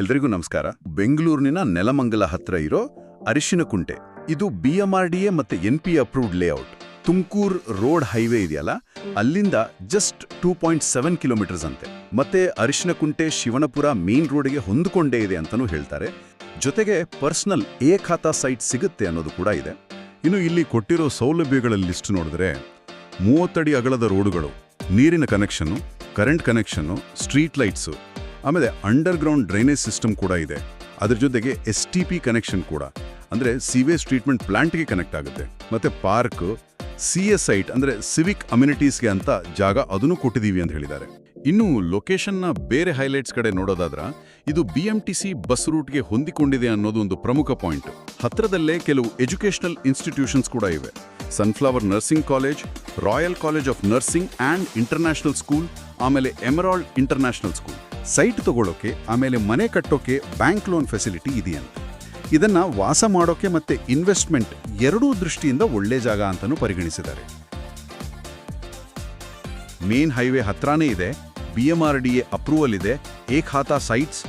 ಎಲ್ರಿಗೂ ನಮಸ್ಕಾರ. ಬೆಂಗಳೂರಿನ ನೆಲಮಂಗಲ ಹತ್ರ ಇರೋ ಅರಿಶಿನಕುಂಟೆ. ಇದು B M R D A ಮತ್ತೆ N P approved layout Tumkur road highway ಇದೆಯಲ್ಲ? ಅಲ್ಲಿಂದ just two point seven kilometres ಅಂತೆ. ಮತ್ತೆ ಅರಿಶಿನಕುಂಟೆ ಶಿವನಪುರ ಮೇನ್ ರೋಡ್ಗೆ ಹೊಂದಿಕೊಂಡೇ ಇದೆ ಅಂತಲೂ ಹೇಳ್ತಾರೆ. ಜೊತೆಗೆ ಪರ್ಸನಲ್ ಎ ಖಾತಾ ಸೈಟ್ ಸಿಗುತ್ತೆ ಅನ್ನೋದು ಕೂಡ ಇದೆ. ಇನ್ನು ಇಲ್ಲಿ ಕೊಟ್ಟಿರೋ ಸೌಲಭ್ಯಗಳ ಲಿಸ್ಟ್ ನೋಡಿದ್ರೆ ಮೂವತ್ತಡಿ ಅಗಲದ ರೋಡುಗಳು ನೀರಿನ connection current connection street lights ಆಮೇಲೆ ಅಂಡರ್ಗ್ರೌಂಡ್ ಡ್ರೈನೇಜ್ ಸಿಸ್ಟಮ್ ಕೂಡ ಇದೆ. ಅದ್ರ ಜೊತೆಗೆ ಎಸ್ ಟಿ ಪಿ ಕನೆಕ್ಷನ್ ಕೂಡ. ಅಂದರೆ ಸಿವೇಜ್ ಟ್ರೀಟ್ಮೆಂಟ್ ಪ್ಲಾಂಟ್ಗೆ ಕನೆಕ್ಟ್ ಆಗುತ್ತೆ. ಮತ್ತೆ ಪಾರ್ಕ್ ಸಿ ಎಸ್ ಸೈಟ್ ಅಂದರೆ ಸಿವಿಕ್ ಅಮ್ಯುನಿಟೀಸ್ಗೆ ಅಂತ ಜಾಗ ಅದನ್ನು ಕೊಟ್ಟಿದ್ದೀವಿ ಅಂತ ಹೇಳಿದ್ದಾರೆ. ಇನ್ನು ಲೊಕೇಶನ್ನ ಬೇರೆ ಹೈಲೈಟ್ಸ್ ಕಡೆ ನೋಡೋದಾದ್ರೆ, ಇದು B M T C bus ರೂಟ್ಗೆ ಹೊಂದಿಕೊಂಡಿದೆ ಅನ್ನೋದು ಒಂದು ಪ್ರಮುಖ ಪಾಯಿಂಟ್ ಹತ್ತಿರದಲ್ಲೇ ಕೆಲವು ಎಜುಕೇಷನಲ್ ಇನ್ಸ್ಟಿಟ್ಯೂಷನ್ಸ್ ಕೂಡ ಇವೆ. Sunflower nursing college royal college of nursing and international school ಆಮೇಲೆ ಎಮರಾಲ್ಡ್ ಇಂಟರ್ನ್ಯಾಷನಲ್ ಸ್ಕೂಲ್ ಸೈಟ್ ತಗೊಳ್ಳೋಕೆ ಆಮೇಲೆ ಮನೆ ಕಟ್ಟೋಕೆ ಬ್ಯಾಂಕ್ ಲೋನ್ ಫೆಸಿಲಿಟಿ ಇದೆಯಂತೆ. ಇದನ್ನ ವಾಸ ಮಾಡೋಕೆ ಮತ್ತೆ ಇನ್ವೆಸ್ಟ್ಮೆಂಟ್ ಎರಡೂ ದೃಷ್ಟಿಯಿಂದ ಒಳ್ಳೆ ಜಾಗ ಅಂತಲೂ ಪರಿಗಣಿಸಿದ್ದಾರೆ. ಮೇನ್ ಹೈವೇ ಹತ್ರಾನೇ ಇದೆ, B M R D A approval ಇದೆ ಏಕ್ ಹಾತಾ ಸೈಟ್ಸ್